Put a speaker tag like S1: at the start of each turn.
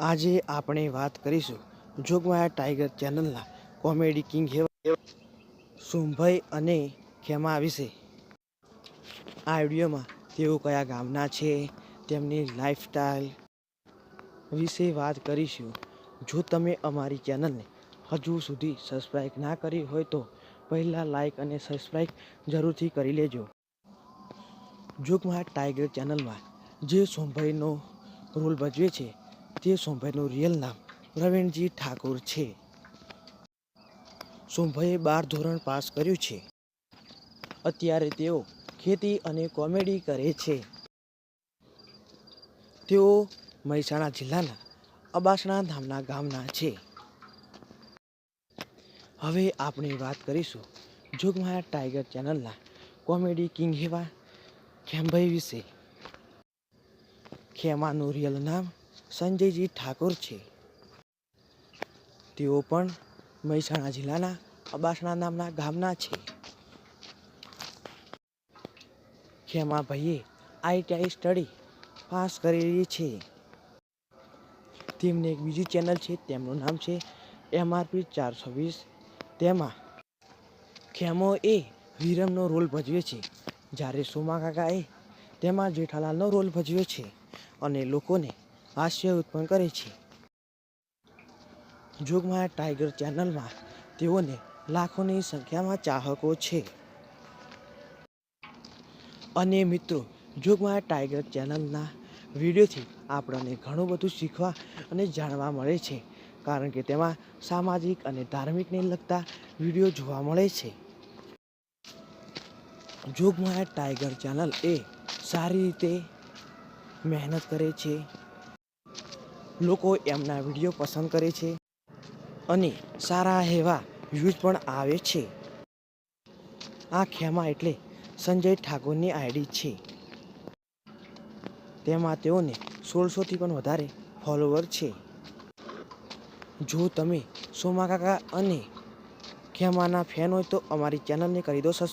S1: આજે આપણે વાત કરીશું જોગમાયા ટાઈગર ચેનલના કોમેડી કિંગ એવા સોમભાઈ અને ખેમા વિશે. આ વિડીયોમાં તેઓ કયા ગામના છે, તેમની લાઈફસ્ટાઈલ વિશે વાત કરીશું. જો તમે અમારી ચેનલને હજુ સુધી સબસ્ક્રાઈબ ના કરી હોય તો પહેલાં લાઈક અને સબસ્ક્રાઈબ જરૂરથી કરી લેજો. જોગમાયા ટાઈગર ચેનલમાં જે સોમભાઈનો રોલ ભજવે છે તે સોમભાઈનું રિયલ નામ પ્રવીણજી ઠાકોર છે. સોમભાઈએ બાર ધોરણ પાસ કર્યું છે. અત્યારે તેઓ ખેતી અને કોમેડી કરે છે. તેઓ મહેસાણા જિલ્લાના અબાસણા નામના ગામના છે. હવે આપણે વાત કરીશું જોગમાયા ટાઈગર ચેનલના કોમેડી કિંગ એવા ખેમભાઈ વિશે. ખેમાનું રિયલ નામ સંજયજી ઠાકોર છે. તેઓ પણ મહેસાણા જિલ્લાના અબાસણા નામના ગામના છે. ખેમાભાઈએ આઈટીઆઈ સ્ટડી પાસ કરેલી છે. તેમની એક બીજી ચેનલ છે, તેમનું નામ છે એમઆરપી ચારસો વીસ. તેમાં ખેમો એ વિરમનો રોલ ભજવે છે. જ્યારે સોમા કાકાએ તેમાં જેઠાલાલનો રોલ ભજવ્યો છે અને લોકોને હાસ્ય ઉત્પન્ન કરે છે. જોગમાયા ટાઈગર ચેનલમાં તેઓને લાખોની સંખ્યામાં ચાહકો છે. અને મિત્રો, જોગમાયા ટાઈગર ચેનલના વિડીયોથી આપણને ઘણું બધું શીખવા અને જાણવા મળે છે, કારણ કે તેમાં સામાજિક અને ધાર્મિકને લગતા વીડિયો જોવા મળે છે. જોગમાયા ટાઈગર ચેનલ એ સારી રીતે મહેનત કરે છે લોકો એમના વીડિયો પસંદ કરે છે અને સારા એવા વ્યૂઝ પણ આવે છે. આ ખેમા એટલે સંજય ઠાકોરની આઈડી છે. તેમાં તેઓને સોળસોથી પણ વધારે ફોલોવર છે. જો તમે સોમા કાકા અને ખેમાના ફેન હોય તો અમારી ચેનલને કરી દો સબસ્ક્રાઈબ